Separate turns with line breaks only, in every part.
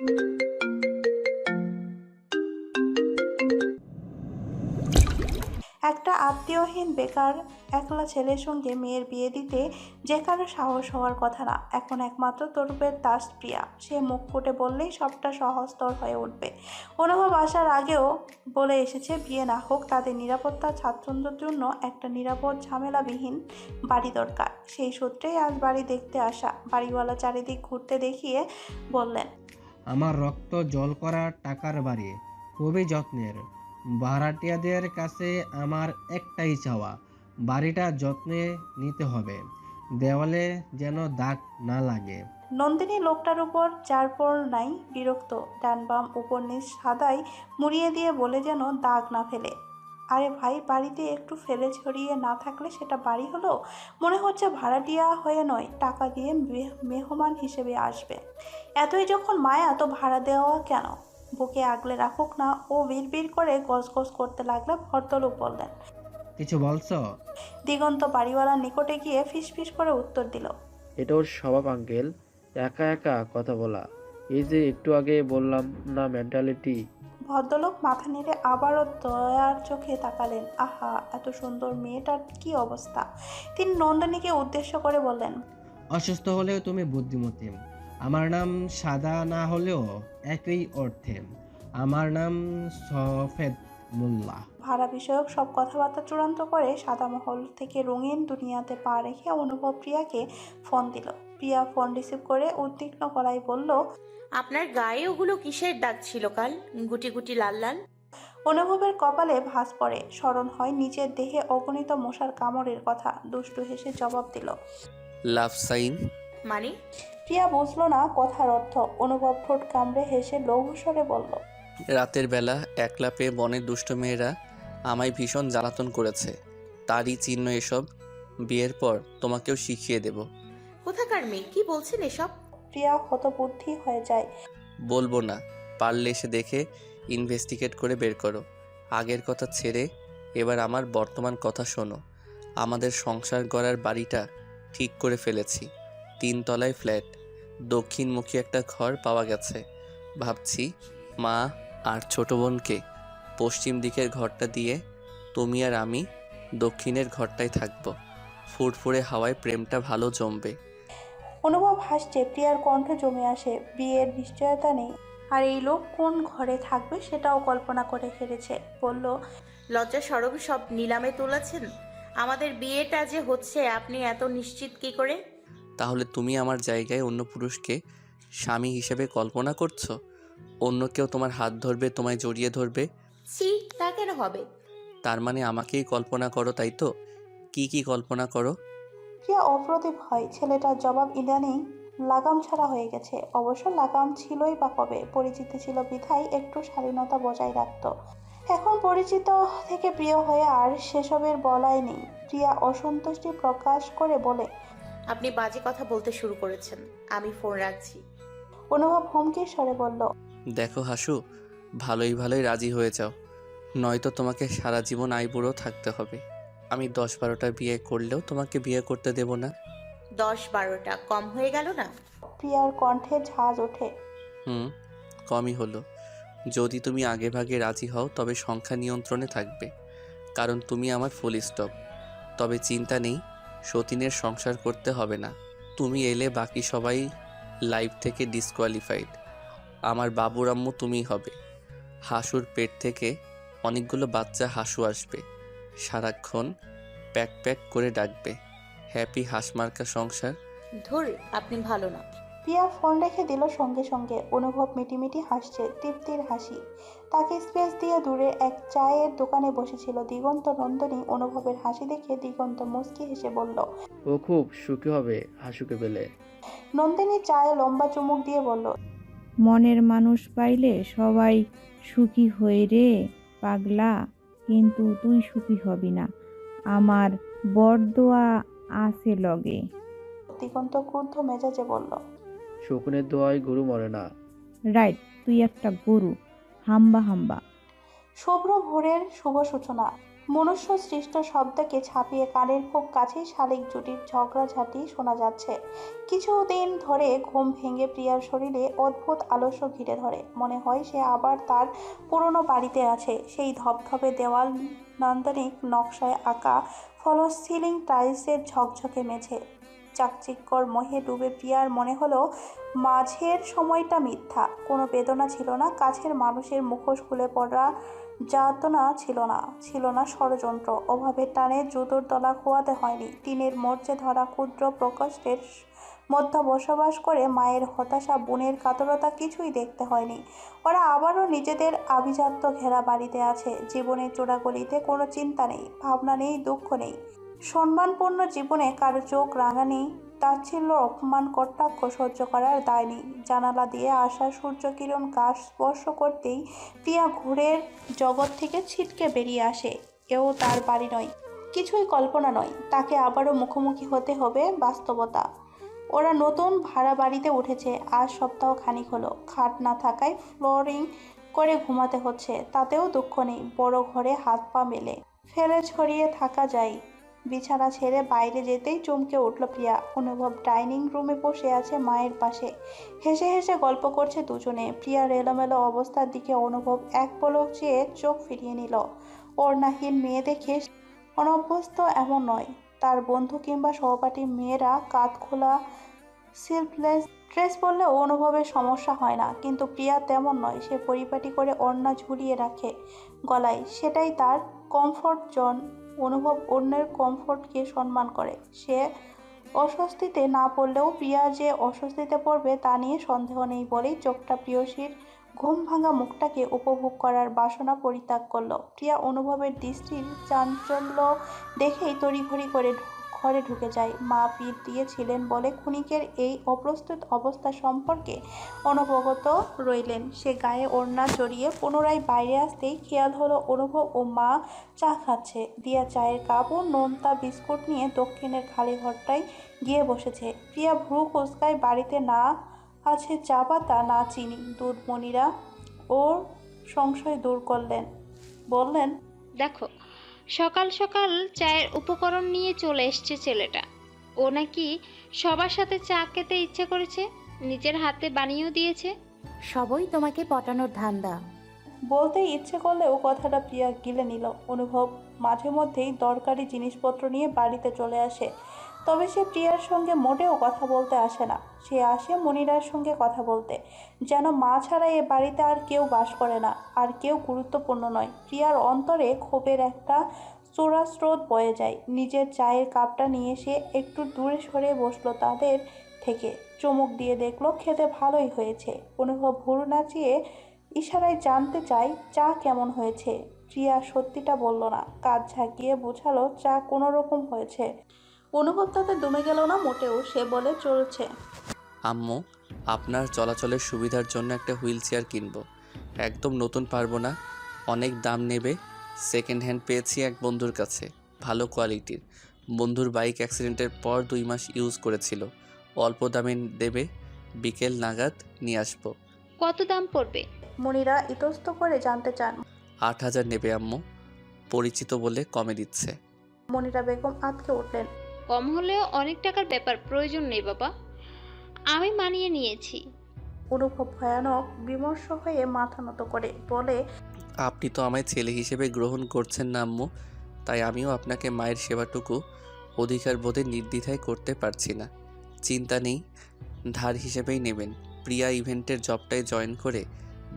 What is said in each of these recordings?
একটা আত্মীয়হীন বেকার একলা ছেলের সঙ্গে মেয়ের বিয়ে দিতে যে কারও সাহস হওয়ার কথা না। এখন একমাত্র তরুপের দাস প্রিয়া। সে মুখ ফুটে বললেই সবটা সহজতর হয়ে উঠবে। অনুভব আসার আগেও বলে এসেছে, বিয়ে না হোক, তাদের নিরাপত্তা ছাত্রদের জন্য একটা নিরাপদ, ঝামেলাবিহীন বাড়ি দরকার। সেই সূত্রেই আজ বাড়ি দেখতে আসা। বাড়িওয়ালা চারিদিক ঘুরতে দেখিয়ে বললেন
আমার রক্ত জল করা টাকার বাড়ি। খুবই যত্নের। ভাড়াটিয়াদের কাছে আমার একটাই চাওয়া, বাড়িটা যত্নে নিতে হবে। দেওয়ালে যেন দাগ না লাগে।
নন্দিনী লোকটার উপর চারপর নাই, বিরক্ত। ডান বাম উপর নিচ সাদাই মুড়িয়ে দিয়ে বলে যেন দাগ না ফেলে। আরে ভাই বাড়িতে একটু ফেলে ছড়িয়ে না থাকলে সেটা বাড়ি হলো? মনে হচ্ছে ভাড়াটিয়া হয়ে নয় টাকা দিয়ে মেহমান হিসেবে আসবে। এতই যখন মায়া তো ভাড়া দেওয়া কেন? বুকে আগলে রাখুক না ও বিড় করে গজগজ করতে লাগলে ভদ্রলোক বললেন।
কিছু বলছো?
দিগন্ত বাড়িওয়ালার নিকটে গিয়ে ফিসফিস করে উত্তর দিল।
এটা ওর স্বভাব আঙ্কেল। একা একা কথা বলা। এই যে একটু আগে বললাম না মেন্টালিটি
ভদ্রলোক মাথা নেড়ে আবারও দয়ার চোখে তাকালেন। আহা এত সুন্দর মেয়েটার কি অবস্থা? তিনি নন্দিনীকে উদ্দেশ্য করে বললেন
অসুস্থ হলেও তুমি বুদ্ধিমতী। আমার নাম সাদা না হলেও একই অর্থে। আমার নাম সফেদ মোল্লা।
ভাড়া বিষয়ক সব কথাবার্তা চূড়ান্ত করে সাদামহল থেকে রঙিন দুনিয়াতে পা রেখে অনুভব প্রিয়াকে ফোন দিল। প্রিয়া ফোন রিসিভ করে উদ্বিগ্ন গলায় বলল
আপনার গায়ে ওগুলো কিসের দাগ ছিল কাল? গুটি গুটি লাল লাল?
অনুভবের কপালে ভাঁজ পড়ে। স্মরণ হয় নিজের দেহে অগণিত মশার কামড়ের কথা। দুষ্টু হেসে জবাব দিল
লাভ সাইন।
মানে?
প্রিয়া বুঝলো না কথার অর্থ। অনুভব ঠোঁট কামড়ে হেসে লৌহস্বরে বলল
রাতের বেলা একলা পেয়ে বনের দুষ্ট মেয়েরা আমায় ভীষণ জ্বালাতন করেছে। তারই চিহ্ন এসব। বিয়ের পর তোমাকেও শিখিয়ে দেব।
কোথাকার মেয়ে? কি বলছেন এসব?
প্রিয়া হতবুদ্ধি হয়ে যায়।
বলব না পারলে এসে দেখে ইনভেস্টিগেট করে বের করো। আগের কথা ছেড়ে এবার আমার বর্তমান কথা শোনো। আমাদের সংসার গড়ার বাড়িটা ঠিক করে ফেলেছি। তিন তলায় ফ্ল্যাট দক্ষিণমুখী একটা ঘর পাওয়া গেছে। ভাবছি মা আর ছোট বোনকে পশ্চিম দিকের ঘরটা দিয়ে তুমি আর আমি দক্ষিণের ঘরটায় থাকব। ফুরফুরে হাওয়ায় প্রেমটা ভালো জমবে।
অনুভব হাসছে প্রিয়ার কণ্ঠ জমে আসে বিয়ের নিশ্চয়তা নেই। আর এই লোক কোন ঘরে থাকবে সেটাও কল্পনা করে ফেলেছে বলল
লজ্জা সরব সব নিলামে তুলেছেন? আমাদের বিয়েটা যে হচ্ছে আপনি এত নিশ্চিত কি করে?
তাহলে তুমি আমার জায়গায় অন্য পুরুষকে স্বামী হিসেবে কল্পনা করছ? অন্য কেউ তোমার হাত ধরবে তোমায় জড়িয়ে ধরবে?
ছি তা কেন হবে?
তার মানে আমাকেই কল্পনা করো তাই তো? কি কি কল্পনা করো?
প্রিয়া অপ্রতিভ হয়। ছেলেটার জবাব ইদানিং লাগাম ছাড়া হয়ে গেছে। অবশ্য লাগাম ছিলই বা কবে? পরিচিত ছিল বিধায় একটু শালীনতা বজায় রাখত। এখন পরিচিত থেকে প্রিয় হয়ে আর সেসবের বলাই নেই। প্রিয়া অসন্তুষ্টি প্রকাশ করে বলে
আপনি বাজে কথা বলতে শুরু করেছেন। আমি ফোন রাখছি।
অনুভব হুমকির স্বরে বলল
দেখো হাসু ভালোই ভালোই রাজি হয়ে যাও। নয়তো তোমাকে সারা জীবন আইবুড়ো থাকতে হবে। আমি দশ বারোটা বিয়ে করলেও তোমাকে বিয়ে করতে দেব না।
দশ বারোটা কম হয়ে গেল না?
প্রিয়ার কণ্ঠে ঝাঁজ ওঠে।
হুম কমই হলো। যদি তুমি আগে ভাগে রাজি হও তবে সংখ্যা নিয়ন্ত্রণে থাকবে। কারণ তুমি আমার ফুল স্টপ তবে চিন্তা নেই সতীনের সংসার করতে হবে না। তুমি এলে বাকি সবাই লাইফ থেকে ডিসকোয়ালিফাইড আমার বাবুর আম্মু তুমিই হবে। হাসুর পেট থেকে অনেকগুলো বাচ্চা হাসু আসবে। সারাক্ষণ প্যাক প্যাক করে ডাকবে। হ্যাপি হাঁসমার্কা সংসার।
ধুর আপনি ভালো না।
প্রিয়া ফোন রেখে দিল সঙ্গে সঙ্গে। অনুভব মিটিমিটি হাসছে তৃপ্তির হাসি। তাকে স্পেস দিয়ে দূরে এক চায়ের দোকানে বসেছিল। দিগন্ত নন্দনী অনুভবের হাসি দেখে দিগন্ত মুচকি হেসে বলল
ও খুব সুখী হবে হাসুকে পেলে।
নন্দিনী চায়ে লম্বা চুমুক দিয়ে বলল
মনের মানুষ পাইলে সবাই সুখী হয়ে রে পাগলা। কিন্তু তুই সুখী হবি না। আমার বরদোয়া আছে লগে।
দিগন্ত ক্রুদ্ধ মেজাজে বলল
শকুনের দোয়ায় গরু মরে না।
রাইট তুই একটা গরু। হাম্বা হাম্বা।
শুভ্র ভোরের শুভ সূচনা। মনুষ্য সৃষ্ট শব্দকে ছাপিয়ে কানের খুব কাছেই শালিক জুটির ঝগড়াঝাটি শোনা যাচ্ছে। কিছুদিন ধরে ঘুম ভেঙে প্রিয়ার শরীরে অদ্ভুত আলস্য ঘিরে ধরে। মনে হয় সে আবার তার পুরনো বাড়িতে আছে। সেই ধপধপে দেওয়াল নান্দনিক নকশায় আঁকা ফলস সিলিং টাইলসের ঝকঝকে মেঝে। চাকচিক্যর মোহে ডুবে প্রিয়ার মনে হলো, মাঝের সময়টা মিথ্যা। কোনো বেদনা ছিল না। কাছের মানুষের মুখোশ খুলে পড়া যাতনা ছিল না ছিল না ষড়যন্ত্র। অভাবে টানে জুতোর তলা খোয়াতে হয়নি। টিনের মরচে ধরা ক্ষুদ্র প্রকোষ্ঠের মধ্যে বসবাস করে মায়ের হতাশা, বোনের কাতরতা কিছুই দেখতে হয়নি। ওরা আবারও নিজেদের আভিজাত্য ঘেরা বাড়িতে আছে। জীবনের চোরাগলিতে কোনো চিন্তা নেই, ভাবনা নেই, দুঃখ নেই। সম্মানপূর্ণ জীবনে কারও চোখ রাঙানি তাচ্ছিল্য অপমান কটাক্ষ সহ্য করার দায়। নেই জানালা দিয়ে আসা সূর্যকিরণ গাছ স্পর্শ করতেই প্রিয়া ঘুরের জগৎ থেকে ছিটকে বেরিয়ে আসে। এও তার বাড়ি নয়। কিছুই কল্পনা নয়। তাকে আবারও মুখোমুখি হতে হবে বাস্তবতা। ওরা নতুন ভাড়া বাড়িতে উঠেছে। আজ সপ্তাহ খানিক হলো। খাট না থাকায় ফ্লোরিং করে ঘুমাতে হচ্ছে। তাতেও দুঃখ নেই। বড় ঘরে হাত পা মেলে। ফেলে ছড়িয়ে থাকা যায়। বিছানা ছেড়ে বাইরে যেতেই চমকে উঠল প্রিয়া। অনুভব ডাইনিং রুমে বসে আছে মায়ের পাশে। হেসে হেসে গল্প করছে দুজনে। প্রিয়ার এলোমেলো অবস্থার দিকে অনুভব এক পলক চেয়ে চোখ ফিরিয়ে নিল। ওড়নাহীন মেয়ে দেখে অনভ্যস্ত এমন নয়। তার বন্ধু কিংবা সহপাঠী মেয়েরা কাত খোলা সিল্পলেস ড্রেস পরলে অনুভবের সমস্যা হয় না। কিন্তু প্রিয়া তেমন নয়, সে পরিপাটি করে ওড়না ঝুলিয়ে রাখে গলায়। সেটাই তার কমফোর্ট জোন। অনুভব অন্যের কমফোর্টকে সম্মান করে। সে অস্বস্তিতে না পড়লেও প্রিয়া যে অস্বস্তিতে পড়বে তা নিয়ে সন্দেহ নেই বলেই চোখটা প্রিয়সীর ঘুম ভাঙা মুখটাকে উপভোগ করার বাসনা পরিত্যাগ করল। প্রিয়া অনুভবের দৃষ্টির চাঞ্চল্য দেখেই তড়িঘড়ি করে ঘরে ঢুকে যায়। মা পীর দিয়েছিলেন বলে ক্ষণিকের এই অপ্রস্তুত অবস্থা সম্পর্কে অনবগত রইলেন। সে গায়ে ওড়না জড়িয়ে পুনরায় বাইরে আসতেই খেয়াল হলো অনুভব ও মা চা খাচ্ছে। দিয়া চায়ের কাপ ও নোনতা বিস্কুট নিয়ে দক্ষিণের খালি ঘরটায় গিয়ে বসেছে। প্রিয়া ভ্রু কুচকায় বাড়িতে না আছে চা পাতা, না চিনি। দুধমণিরা ওর সংশয় দূর করলেন। বললেন,
দেখো সকাল সকাল চায়ের উপকরণ নিয়ে চলে এসছে ছেলেটা। ও নাকি সবার সাথে চা খেতে ইচ্ছে করেছে নিজের হাতে বানিয়েও দিয়েছে।
সবই তোমাকে পটানোর ধান্দা।
বলতে ইচ্ছে করলে ও কথাটা প্রিয়া গিলে নিল। অনুভব মাঝে মধ্যেই দরকারি জিনিসপত্র নিয়ে বাড়িতে চলে আসে। তবে সে প্রিয়ার সঙ্গে মোটেও কথা বলতে আসে না। সে আসে মনিরার সঙ্গে কথা বলতে। যেন মা ছাড়া এ বাড়িতে আর কেউ বাস করে না, আর কেউ গুরুত্বপূর্ণ নয়। প্রিয়ার অন্তরে ক্ষোভের একটা চোরা স্রোত বয়ে যায়। নিজের চায়ের কাপটা নিয়ে সে একটু দূরে সরে বসল তাদের থেকে। চমুক দিয়ে দেখল, খেতে ভালোই হয়েছে। অনুভব ভুরু নাচিয়ে ইশারায় জানতে চাই চা কেমন হয়েছে? প্রিয়া সত্যিটা বলল না। কাজ ঝাঁকিয়ে বোঝালো, চা কোনো রকম হয়েছে। অনুভব তাতে দমে গেল না মোটেও সে বলে চলছে।
আম্মু আপনার চলাচলের সুবিধার জন্য একটা হুইল চেয়ার কিনবো। একদম নতুন পারব না। অনেক দাম নেবে। সেকেন্ড হ্যান্ড পেয়েছি এক বন্ধুর কাছে। ভালো কোয়ালিটির বন্ধুর বাইক অ্যাক্সিডেন্টের পর দুই মাস ইউজ করেছিল। অল্প দামে দেবে। বিকেল নাগাদ নিয়ে আসব।
কত দাম পড়বে?
মনিরা ইতস্ত করে জানতে চান।
আট হাজার নেবে আম্মু। পরিচিত বলে কমে দিচ্ছে।
মনিরা বেগম আতকে উঠলেন।
কম হলেও অনেক টাকার ব্যাপার প্রয়োজন নেই বাবা। আমি মানিয়ে নিয়েছি।
অনুভব ভয়ানক বিমর্ষ হয়ে মাথা নত করে বলে
আপনি তো আমায় ছেলে হিসেবে গ্রহণ করছেন না আম্মু। তাই আমিও আপনাকে মায়ের সেবাটুকু অধিকার বোধে নির্দ্বিধায় করতে পারছি না। চিন্তা নেই ধার হিসেবেই নেবেন। প্রিয়া ইভেন্টের জবটায় জয়েন করে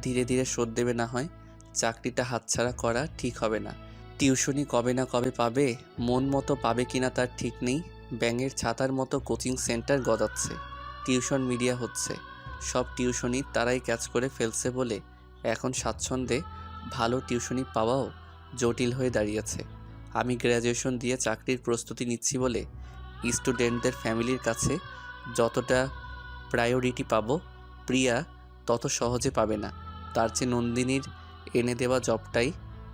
ধীরে ধীরে শোধ দেবে না হয় চাকরিটা হাতছাড়া করা ঠিক হবে না। টিউশনি কবে না কবে পাবে, মন মতো পাবে কিনা তার ঠিক নেই, ব্যাঙের ছাতার মতো কোচিং সেন্টার গজাচ্ছে টিউশন মিডিয়া হচ্ছে, সব টিউশনি তারাই ক্যাচ করে ফেলছে বলে এখন স্বাচ্ছন্দ্যে ভালো টিউশনি পাওয়াও জটিল হয়ে দাঁড়িয়েছে। আমি গ্র্যাজুয়েশন দিয়ে চাকরির প্রস্তুতি নিচ্ছি বলে স্টুডেন্টদের ফ্যামিলির কাছে যতটা প্রায়োরিটি পাবো, প্রিয়া তত সহজে পাবে না। তার চেয়ে নন্দিনীর এনে দেওয়া জবটাই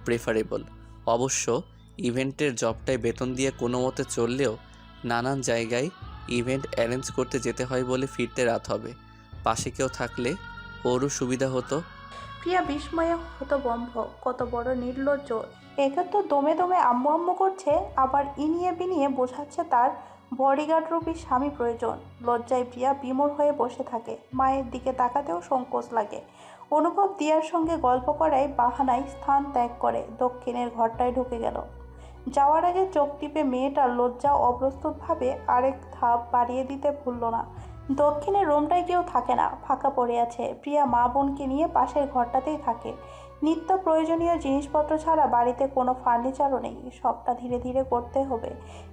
প্রেফারেবল অবশ্য ইভেন্টের জবটায় বেতন দিয়ে কোনো মতে চললেও নানান জায়গায় ইভেন্ট অ্যারেঞ্জ করতে যেতে হয় বলে ফিরতে রাত হবে। পাশে কেউ থাকলে ওরও সুবিধা হতো।
প্রিয়া বিস্ময়ে হতবম্ব কত বড় নির্লজ্জ। একে তো দমে দমে আম্মু আম্মু করছে, আবার ইনিয়ে বিনিয়ে বোঝাচ্ছে তার বডিগার্ড রূপী স্বামী প্রয়োজন। লজ্জায় প্রিয়া বিমূর হয়ে বসে থাকে। মায়ের দিকে তাকাতেও সংকোচ লাগে। অনুভব দিয়ার সঙ্গে গল্প করায় বাহানায় স্থান ত্যাগ করে, দক্ষিণের ঘরটায় ঢুকে গেল। যাওয়ার আগে চোখ টিপে মেয়েটার লজ্জা অপ্রস্তুতভাবে আরেক ধাপ বাড়িয়ে দিতে ভুলল না। দক্ষিণের রুমটায় কেউ থাকে না, ফাঁকা পড়ে আছে। প্রিয়া মা বোনকে নিয়ে পাশের ঘরটাতেই থাকে। নিত্য প্রয়োজনীয় জিনিসপত্র ছাড়া বাড়িতে কোনো ফার্নিচারও নেই। সবটা ধীরে ধীরে করতে হবে।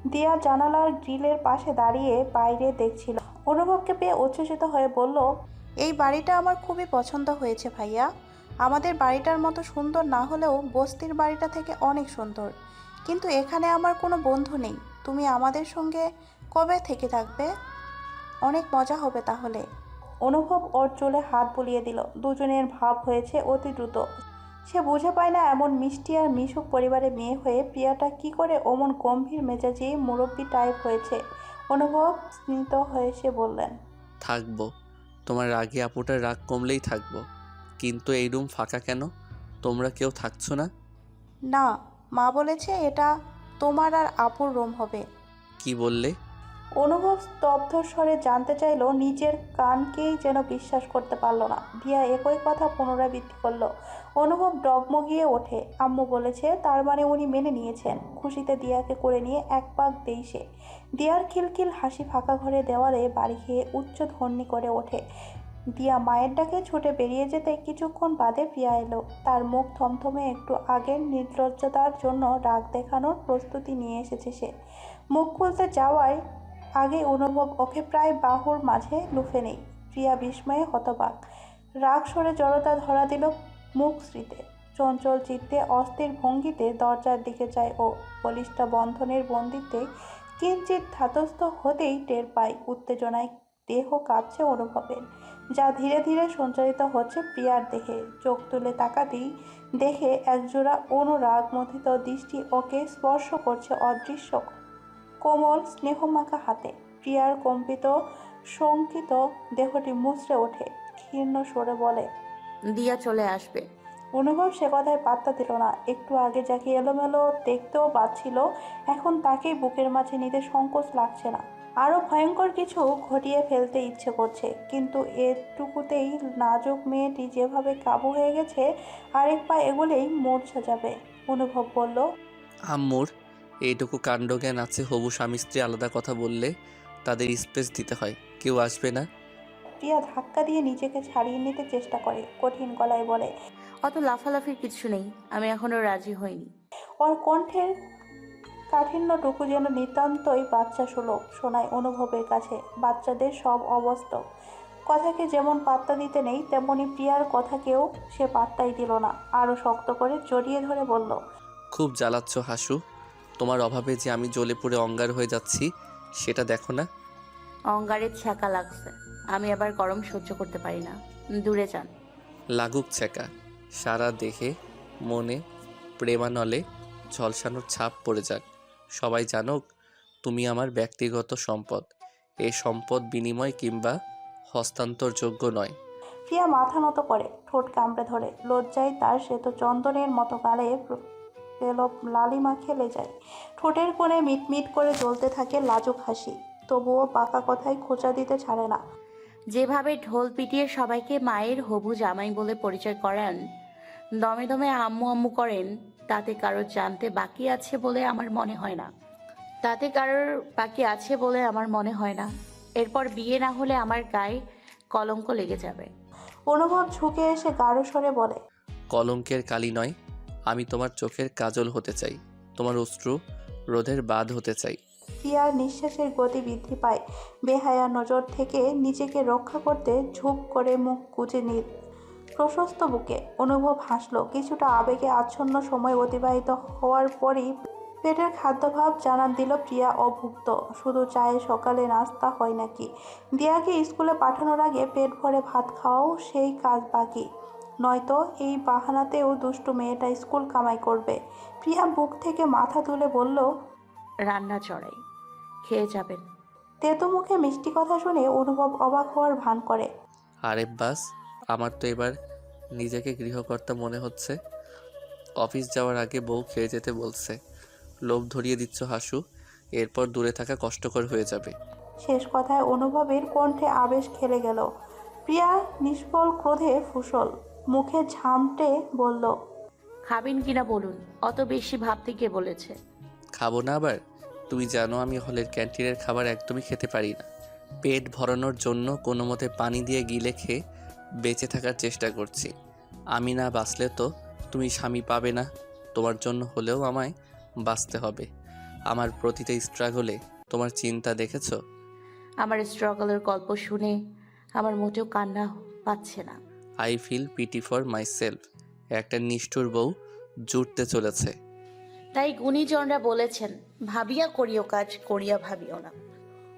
দিয়া জানালার গ্রিলের পাশে দাঁড়িয়ে বাইরে দেখছিল। অনুভবকে পেয়ে উচ্ছ্বসিত হয়ে বলল এই বাড়িটা আমার খুবই পছন্দ হয়েছে ভাইয়া। আমাদের বাড়িটার মতো সুন্দর না হলেও বস্তির বাড়িটা থেকে অনেক সুন্দর। কিন্তু এখানে আমার কোনো বন্ধু নেই। তুমি আমাদের সঙ্গে কবে থেকে থাকবে? অনেক মজা হবে তাহলে। অনুভব ওর চুলে হাত বুলিয়ে দিল। দুজনের ভাব হয়েছে অতি দ্রুত। সে বুঝে পায় না এমন মিষ্টি আর মিশুক পরিবারে মেয়ে হয়ে প্রিয়াটা কি করে অমন গম্ভীর মেজাজে মুরব্বী টাইপ হয়েছে। অনুভব স্মিত হয়ে সে বললেন,
থাকব। তোমার রাগে আপুটার রাগ কমলেই থাকব। কিন্তু এই রুম ফাঁকা কেন? তোমরা কেউ থাকছো না?
না মা বলেছে এটা তোমার আর আপুর রুম হবে।
কি বললে?
অনুভব স্তব্ধ স্বরে জানতে চাইল নিজের কানকেই যেন বিশ্বাস করতে পারল না। দিয়া একই কথা পুনরাবৃত্তি করল। অনুভব ডগমগিয়ে ওঠে। আম্মু বলেছে তার মানে উনি মেনে নিয়েছেন। খুশিতে দিয়াকে করে নিয়ে এক পাক দেই সে। দিয়ার খিলখিল হাসি ফাঁকা ঘরে দেওয়ালে বাড়ি খেয়ে উচ্চ ধ্বনি করে ওঠে। দিয়া মায়ের ডাকে ছুটে বেরিয়ে যেতে কিছুক্ষণ বাদে প্রিয়া এলো। তার মুখ থমথমে একটু আগের নির্লজ্জতার জন্য রাগ দেখানোর প্রস্তুতি নিয়ে এসেছে সে। মুখ খুলতে যাওয়ায় আগে অনুভব, ওকে প্রায় বাহুর মাঝে লুফে নেই। প্রিয়া বিস্ময়ে হতবাক। রাগ সরে জড়তা ধরা দিল মুখ স্মৃতে। চঞ্চল চিত্তে অস্থির ভঙ্গিতে দরজার দিকে যায় ও বলিষ্ঠ বন্ধনের বন্দিতে কিঞ্চিত ধাতস্থ হতেই টের পায় উত্তেজনায় দেহ কাঁপছে অনুভবের, যা ধীরে ধীরে সঞ্চারিত হচ্ছে প্রিয়ার দেহে। চোখ তুলে তাকাতেই দেখে একজোড়া অনুরাগ মথিত দৃষ্টি ওকে স্পর্শ করছে অদৃশ্য কোমল স্নেহমাখা হাতে। প্রিয়ার কম্পিত, শঙ্কিত দেহটি মুচড়ে ওঠে ক্ষীর্ণ সরে বলে,
দিয়া চলে আসবে।
অনুভব সে কথায় পাত্তা দিল না। একটু আগে যাকে এলোমেলো দেখতেও পাচ্ছিল, এখন তাকেই বুকের মাঝে নিতে সংকোচ লাগছে না। আরও ভয়ঙ্কর কিছু ঘটিয়ে ফেলতে ইচ্ছে করছে, কিন্তু এটুকুতেই নাজুক মেয়েটি যেভাবে কাবু হয়ে গেছে, আরেক পা এগুলেই মূর্ছা যাবে অনুভব বলল।
আম্মুর, এইটুকু কাণ্ডজ্ঞান আছে হবু স্বামী স্ত্রী আলাদা কথা বললে তাদের স্পেস দিতে হয়, কেউ আসবে না।
প্রিয়া ধাক্কা দিয়ে নিজেকে ছাড়িয়ে নিতে চেষ্টা করে কঠিন গলায় বলে।
অত লাফালাফির কিছু নেই আমি এখনও রাজি হইনি।
ওর কণ্ঠের কাঠিন্যটুকু যেন নিতান্তই বাচ্চা সুলভ শোনায় অনুভবের কাছে। বাচ্চাদের সব অবস্থ কথাকে যেমন পাত্তা দিতে নেই তেমনি প্রিয়ার কথাকেও সে পাত্তাই দিল না। আরও শক্ত করে জড়িয়ে ধরে বলল
খুব জ্বালাচ্ছ হাসু। তোমার অভাবে যে আমি জ্বলে পুড়ে অঙ্গার হয়ে যাচ্ছি সেটা দেখো না।
অঙ্গারের ছ্যাঁকা লাগছে। আমি আবার গরম সহ্য করতে পারি না। দূরে যান।
লাগুক ছেকা সারা দেখে মনে প্রেমানলে ঝলসানোর ছাপ পড়ে যাক। সবাই জানুক তুমি আমার ব্যক্তিগত সম্পদ। এই সম্পদ বিনিময় কিংবা হস্তান্তরযোগ্য নয়।
প্রিয়া মাথা নত করে ঠোঁট কামড়ে ধরে। লজ্জায় তার সে তো চন্দনের মতো গালে পেল লালিমা খেলে যায়। ঠোঁটের কোণে মিটমিট করে জ্বলতে থাকে লাজুক হাসি। তবুও পাকা কথায় খোঁচা দিতে ছাড়ে না।
যেভাবে ঢোল পিটিয়ে সবাইকে মায়ের হবু জামাই বলে পরিচয় করান দমে দমে আম্মু আম্মু করেন তাতে কারোর জানতে বাকি আছে বলে আমার মনে হয় না। তাতে কারোর বাকি আছে বলে আমার মনে হয় না। এরপর বিয়ে না হলে আমার গায়ে কলঙ্ক লেগে যাবে।
অনুভব ঝুঁকে এসে গাঢ় স্বরে বলে
কলঙ্কের কালি নয় আমি তোমার চোখের কাজল হতে চাই তোমার অশ্রু রোধের বাঁধ হতে চাই।
প্রিয়ার নিঃশ্বাসের গতি বৃদ্ধি পায়? বেহায়া নজর থেকে নিজেকে রক্ষা করতে ঝুঁক করে মুখ গুজে নিল। প্রশস্ত বুকে অনুভব হাসলো। কিছুটা আবেগে আচ্ছন্ন সময় অতিবাহিত হওয়ার পরই পেটের খাদ্যভাব জানান দিল প্রিয়া অভুক্ত। শুধু চায়ে সকালে নাস্তা হয় নাকি? দিয়াকে স্কুলে পাঠানোর আগে পেট ভরে ভাত খাওয়াও সেই কাজ বাকি। নয়তো এই বাহানাতেও দুষ্টু মেয়েটা স্কুল কামাই করবে। প্রিয়া বুক থেকে মাথা তুলে বলল
রান্না চড়াই। খেয়ে যাবেন।
তেতো মুখে মিষ্টি কথা শুনে অনুভব অবাক হওয়ার ভান করে।
আরে বাস আমার তো এবার নিজেকে গৃহকর্তা মনে হচ্ছে। অফিস যাওয়ার আগে বউ খেয়ে যেতে বলছে। লোভ ধরিয়ে দিচ্ছ হাসু এরপর দূরে থাকা কষ্টকর হয়ে যাবে।
শেষ কথায় অনুভবের কণ্ঠে আবেশ খেলে গেল। প্রিয়া নিষ্ফল ক্রোধে ফুসল মুখে ঝামটে বলল
খাবেন কিনা বলুন অত বেশি ভাবতে কে বলেছে?
খাব না আবার? তুমি জানো আমি হলের ক্যান্টিনের খাবার একদমই খেতে পারি না। পেট ভরানোর জন্য কোনো মতে পানি দিয়ে গিলে খেয়ে বেঁচে থাকার চেষ্টা করছি। আমি না বাঁচলে তো তুমি স্বামী পাবে না। তোমার জন্য হলেও আমায় বাঁচতে হবে। আমার প্রতিটা স্ট্রাগলে তোমার চিন্তা দেখেছ?
আমার স্ট্রাগলের গল্প শুনে আমার মোটেও কান্না পাচ্ছে না।
I feel pity for myself একটা নিষ্ঠুর বউ জুটতে চলেছে।
তাই গুণীজনরা বলেছেন ভাবিয়া করিও কাজ করিয়া ভাবিও না।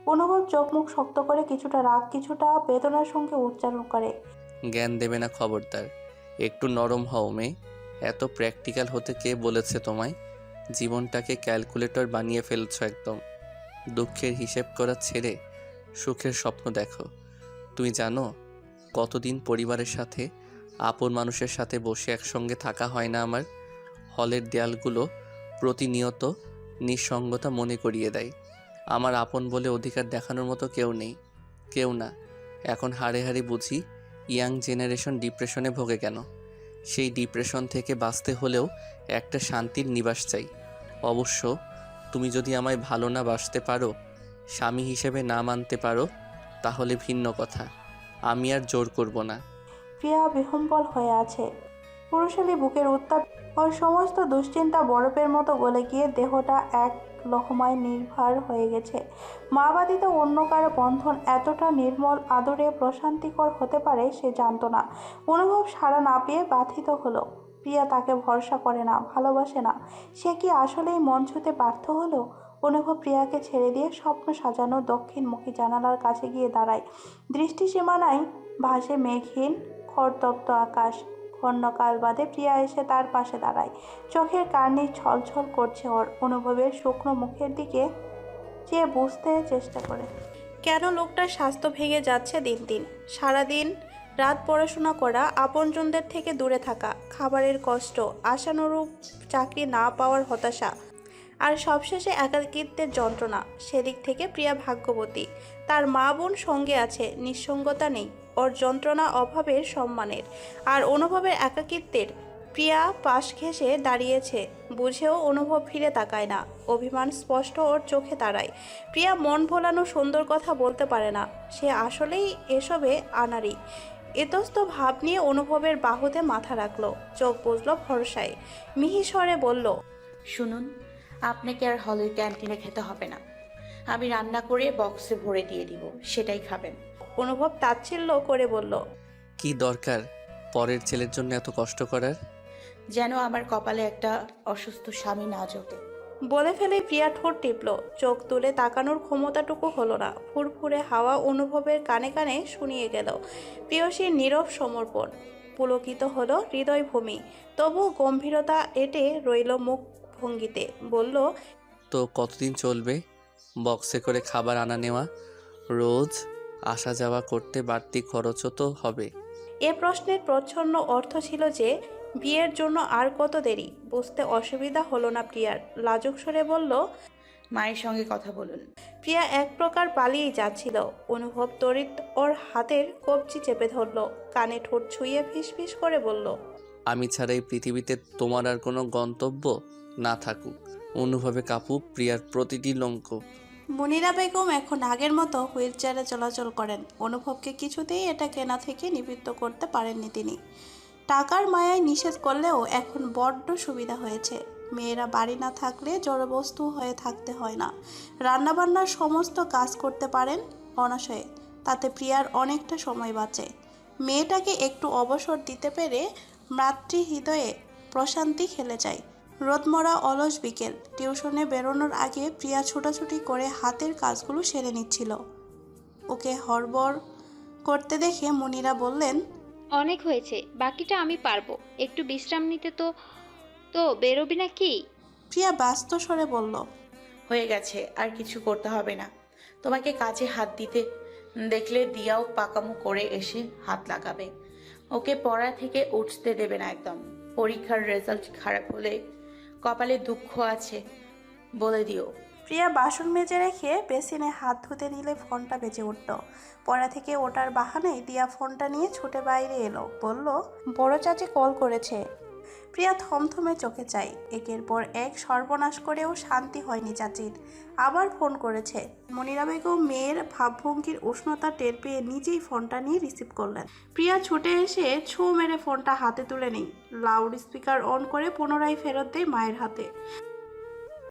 অনুভব চোখ মুখ শক্ত করে কিছুটা রাগ কিছুটা বেদনার সঙ্গে উচ্চারণ করে।
জ্ঞান দেবে না খবরদার। একটু নরম হও মেয়ে। এত প্র্যাকটিক্যাল হতে কে বলেছে তোমায়? জীবনটাকে ক্যালকুলেটর বানিয়ে ফেলছ একদম। দুঃখের হিসেব করা ছেড়ে সুখের স্বপ্ন দেখো। তুমি জানো কতদিন পরিবারের সাথে আপন মানুষের সাথে বসে একসঙ্গে থাকা হয় না আমার? হলের দেয়ালগুলো প্রতিনিয়ত নিঃসঙ্গতা মনে করিয়ে দেয়। আমার আপন বলে অধিকার দেখানোর মতো কেউ নেই। কেউ না। এখন হাড়ে হাড়ে বুঝি, ইয়াং জেনারেশন ডিপ্রেশনে ভোগে কেন? সেই ডিপ্রেশন থেকে বাঁচতে হলেও একটা শান্তির নিবাস চাই। অবশ্য তুমি যদি আমায় ভালো না বাসতে পারো, স্বামী হিসেবে না মানতে পারো, তাহলে ভিন্ন কথা। আমি আর জোর করব না।
প্রিয়া বিহম্বল হয়ে আছে। পুরুষালী বুকের উত্তাপ ওর সমস্ত দুশ্চিন্তা বরফের মতো গলে গিয়ে দেহটা এক লহমায় নির্ভর হয়ে গেছে। মা বাদিত অন্য কারও বন্ধন এতটা নির্মল, আদরে, প্রশান্তিকর হতে পারে সে জানত না। অনুভব সাড়া না পেয়ে বাধিত হলো। প্রিয়া তাকে ভরসা করে না, ভালোবাসে না। সে কি আসলেই মন ছুতে ব্যর্থ হলো? অনুভব প্রিয়াকে ছেড়ে দিয়ে স্বপ্ন সাজানো দক্ষিণমুখী জানালার কাছে গিয়ে দাঁড়ায়। দৃষ্টিসীমানায় ভাসে মেঘহীন খড়তপ্ত আকাশ। খণ্ডকাল বাদে প্রিয়া এসে তার পাশে দাঁড়ায়। চোখের কার্নি ছলছল করছে ওর অনুভবের শুকনো মুখের দিকে চেয়ে বুঝতে চেষ্টা করে। কেন লোকটার স্বাস্থ্য ভেঙে যাচ্ছে দিন দিন? সারাদিন রাত পড়াশোনা করা, আপনজনদের থেকে দূরে থাকা, খাবারের কষ্ট, আশানুরূপ চাকরি না পাওয়ার হতাশা, আর সবশেষে একাকিত্বের যন্ত্রণা, সেদিক থেকে প্রিয়া ভাগ্যবতী। তার মা বোন সঙ্গে আছে, নিঃসঙ্গতা নেই, ওর যন্ত্রণা অভাবের সম্মানের। আর অনুভবের একাকিত্বের প্রিয়া পাশ ঘেঁষে দাঁড়িয়েছে, বুঝেও অনুভব ফিরে তাকায় না, অভিমান স্পষ্ট ওর চোখে দাঁড়ায় প্রিয়া মন ভোলানো সুন্দর কথা বলতে পারে না, সে আসলেই এসবে আনারি এতস্ত ভাব নিয়ে অনুভবের বাহুতে মাথা রাখল, চোখ বুঝলো ভরসায়। মিহি স্বরে বলল,
শুনুন, আপনাকে আর হলের ক্যান্টিনে খেতে হবে না। আমি রান্না করে বক্সে ভরে দিয়ে দিব সেটাই খাবেন।
অনুভব তাচ্ছিল্য করে বলল
কি দরকার পরের ছেলের জন্য এত কষ্ট করার?
যেন আমার কপালে একটা অসুস্থ স্বামী না জোটে।
বলে ফেলে প্রিয়া ঠোঁট টিপল চোখ তুলে তাকানোর ক্ষমতাটুকু হলো না। ফুরফুরে হাওয়া অনুভবের কানে কানে শুনিয়ে গেল প্রিয়সীর নীরব সমর্পণ। পুলকিত হলো হৃদয়ভূমি তবু গম্ভীরতা এটে রইল মুখ ভঙ্গিতে। বলল
তো কতদিন চলবে? বক্সে করে খাবার আনা নেওয়া রোজ আসা যাওয়া করতে বাড়তি খরচও তো হবে।
এ প্রশ্নের প্রচ্ছন্ন অর্থ ছিল যে বিয়ের জন্য আর কত দেরি? বুঝতে অসুবিধা হলো না প্রিয়ার। লাজুক স্বরে বলল
মায়ের সঙ্গে কথা বলুন।
প্রিয়া এক প্রকার পালিয়েই যাচ্ছিল। অনুভব তরিত ওর হাতের কবজি চেপে ধরলো কানে ঠোঁট ছুঁয়ে ফিসফিস করে বলল
আমি ছাড়া এই পৃথিবীতে তোমার আর কোনো গন্তব্য না থাকুক। অনুভবে কাপুক প্রিয়ার প্রতিটি লঙ্ক।
মনিরা বেগম এখন আগের মতো হুইল চেয়ারে চলাচল করেন। অনুভবকে কিছুতেই এটা কেনা থেকে নিবৃত্ত করতে পারেননি তিনি। টাকার মায়ায় নিষেধ করলেও এখন বড্ড সুবিধা হয়েছে। মেয়েরা বাড়ি না থাকলে জড়বস্তু হয়ে থাকতে হয় না। রান্নাবান্নার সমস্ত কাজ করতে পারেন অনাশয়ে। তাতে প্রিয়ার অনেকটা সময় বাঁচে। মেয়েটাকে একটু অবসর দিতে পেরে মাতৃহৃদয়ে প্রশান্তি খেলে যায়। রোদমরা অলস বিকেল। টিউশনে বেরোনোর আগে প্রিয়া ছোটাছুটি করে হাতের কাজগুলো সেরে নিচ্ছিল। ওকে হড়বড় করতে দেখে মনিরা বললেন
অনেক হয়েছে বাকিটা আমি পারব। একটু বিশ্রাম নিতে তো তো বেরোবি না কি
প্রিয়া ব্যস্ত স্বরে বলল
হয়ে গেছে আর কিছু করতে হবে না। তোমাকে কাজে হাত দিতে দেখলে দিয়াও পাকামো করে এসে হাত লাগাবে। ওকে পড়া থেকে উঠতে দেবে না একদম। পরীক্ষার রেজাল্ট খারাপ হলে কপালে দুঃখ আছে, বলে দিও।
প্রিয়া বাসন মেজে রেখে বেসিনে হাত ধুতে নিলে ফোনটা বেজে উঠল। পড়া থেকে ওটার বাহানায় দিয়া ফোনটা নিয়ে ছুটে বাইরে এলো। বলল, বড় চাচি কল করেছে। প্রিয়া থমথমে চোখে চাই একের পর এক সর্বনাশ করেও শান্তি হয়নি চাচির। আবার ফোন করেছে। মনিরা বেগম মেয়ের ভাবভঙ্গির উষ্ণতা টের পেয়ে নিজেই ফোনটা নিয়ে রিসিভ করলেন। প্রিয়া ছুটে এসে ছো মেরে ফোনটা হাতে তুলে নেই। লাউড স্পিকার অন করে পুনরায় ফেরত দেয় মায়ের হাতে।